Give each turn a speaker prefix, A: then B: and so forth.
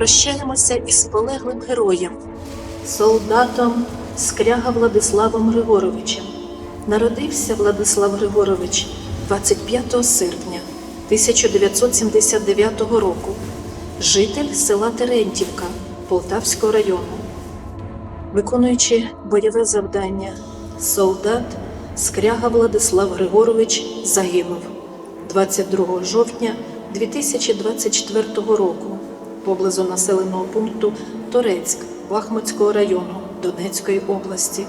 A: прощаємося із полеглим героєм, солдатом Скряга Владиславом Григоровичем. Народився Владислав Григорович 25 серпня 1979 року, житель села Терентівка Полтавського району. Виконуючи бойове завдання, солдат Скряга Владислав Григорович загинув 22 жовтня 2024 року поблизу населеного пункту Торецьк Бахмутського району Донецької області.